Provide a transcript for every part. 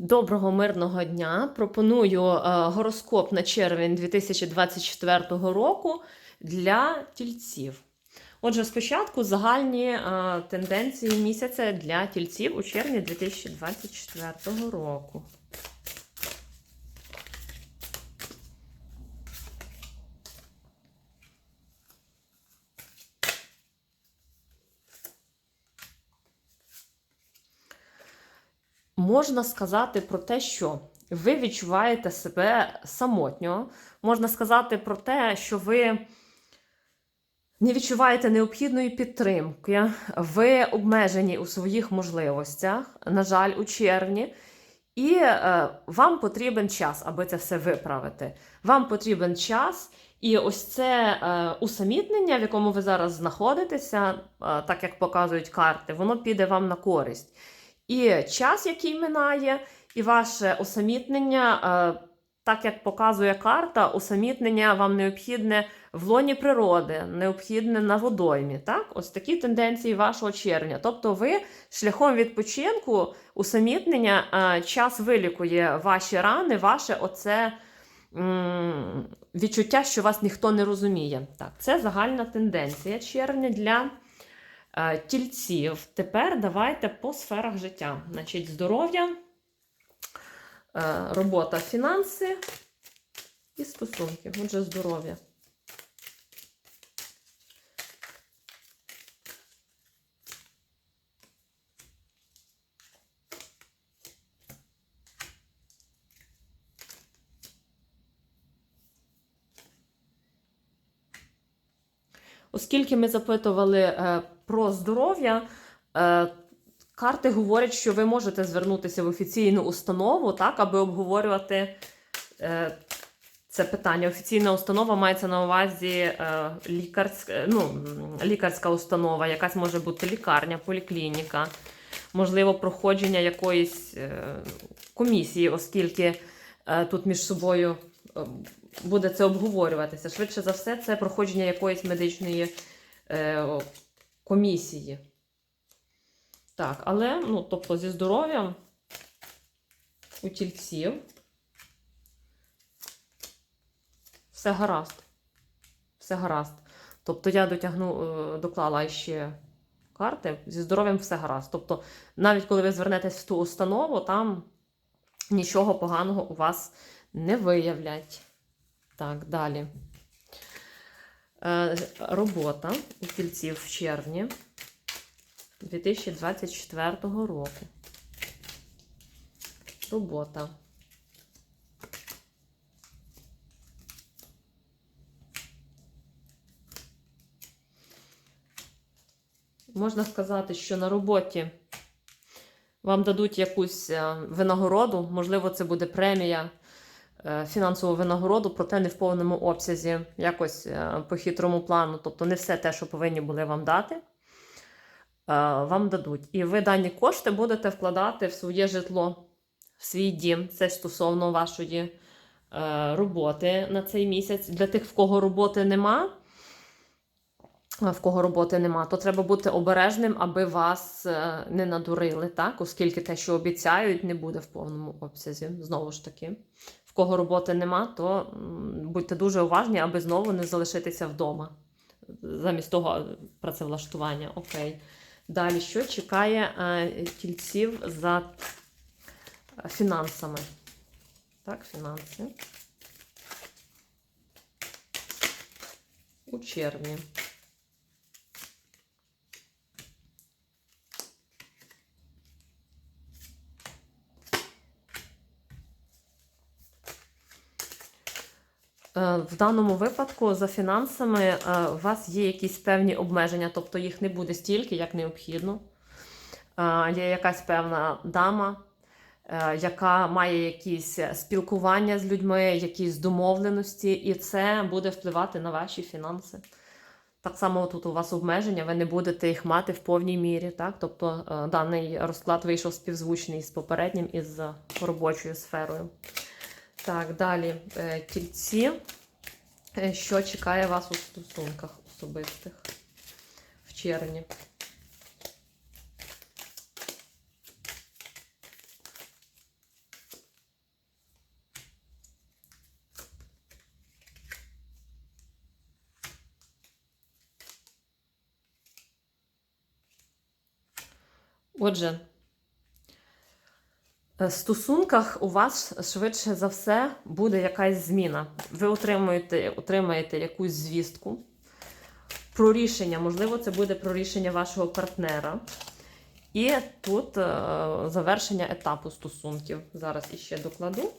Доброго мирного дня. Пропоную е, гороскоп на червень 2024 року для тільців. Отже, спочатку загальні е, тенденції місяця для тільців у червні 2024 року. Можна сказати про те, що ви відчуваєте себе самотньо. Можна сказати про те, що ви не відчуваєте необхідної підтримки, ви обмежені у своїх можливостях, на жаль, у червні. І е, вам потрібен час, аби це все виправити. Вам потрібен час, і ось це е, усамітнення, в якому ви зараз знаходитеся, е, так як показують карти, воно піде вам на користь. І час, який минає, і ваше усамітнення, е, так як показує карта, усамітнення вам необхідне в лоні природи, необхідне на водоймі. Так? Ось такі тенденції вашого червня. Тобто, ви шляхом відпочинку, усамітнення, е, час вилікує ваші рани, ваше оце відчуття, що вас ніхто не розуміє. Так, це загальна тенденція червня для. Е, Тільців. Тепер давайте по сферах життя. Значить, здоров'я, е, робота, фінанси і стосунки. Отже, здоров'я. Оскільки ми запитували е, про здоров'я, е, карти говорять, що ви можете звернутися в офіційну установу, так, аби обговорювати е, це питання. Офіційна установа мається на увазі лікарська, ну, лікарська установа, якась може бути лікарня, поліклініка, можливо, проходження якоїсь комісії, оскільки тут між собою. Е, Буде це обговорюватися. Швидше за все, це проходження якоїсь медичної е, комісії. Так, але, ну, тобто, зі здоров'ям у тільців все гаразд. Все гаразд. Тобто я дотягну, е, доклала ще карти, зі здоров'ям все гаразд. Тобто, навіть коли ви звернетесь в ту установу, там нічого поганого у вас не виявлять. Так, далі. Е, робота у тільців в червні 2024 року. Робота. Можна сказати, що на роботі вам дадуть якусь е, винагороду, можливо, це буде премія фінансову винагороду, проте не в повному обсязі, якось е, по хитрому плану. Тобто не все те, що повинні були вам дати, е, вам дадуть. І ви дані кошти будете вкладати в своє житло, в свій дім. Це стосовно вашої е, роботи на цей місяць. Для тих, в кого роботи нема. В кого роботи нема, то треба бути обережним, аби вас е, не надурили, так? Оскільки те, що обіцяють, не буде в повному обсязі. Знову ж таки, кого роботи нема, то будьте дуже уважні, аби знову не залишитися вдома. Замість того працевлаштування. Окей. Далі, що чекає е, тільців за е, фінансами? Так, фінанси. У червні. В даному випадку за фінансами е, у вас є якісь певні обмеження, тобто їх не буде стільки, як необхідно. Е, Є якась певна дама, е, яка має якісь спілкування з людьми, якісь домовленості, і це буде впливати на ваші фінанси. Так само тут у вас обмеження, ви не будете їх мати в повній мірі. Так? Тобто е, даний розклад вийшов співзвучний з попереднім і з робочою сферою. Так, далі тільці, що чекає вас у стосунках особистих в червні. Отже, стосунках у вас швидше за все буде якась зміна. Ви отримуєте, отримаєте якусь звістку про рішення. Можливо, це буде про рішення вашого партнера. І тут е, завершення етапу стосунків. Зараз іще докладу,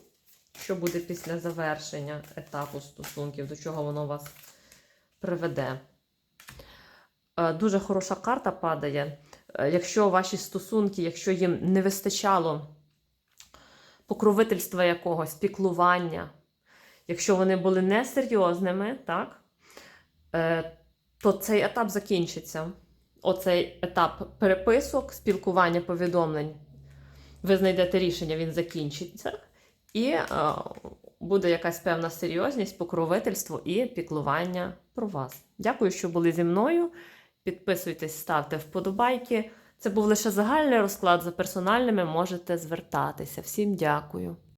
що буде після завершення етапу стосунків, до чого воно вас приведе. Е, дуже хороша карта падає. Е, Якщо ваші стосунки, якщо їм не вистачало покровительства якогось, піклування, якщо вони були несерйозними, так, е, то цей етап закінчиться. Оцей етап переписок, спілкування, повідомлень. Ви знайдете рішення, він закінчиться. І е, буде якась певна серйозність, покровительство і піклування про вас. Дякую, що були зі мною. Підписуйтесь, ставте вподобайки. Це був лише загальний розклад за персональними можете звертатися. Всім дякую.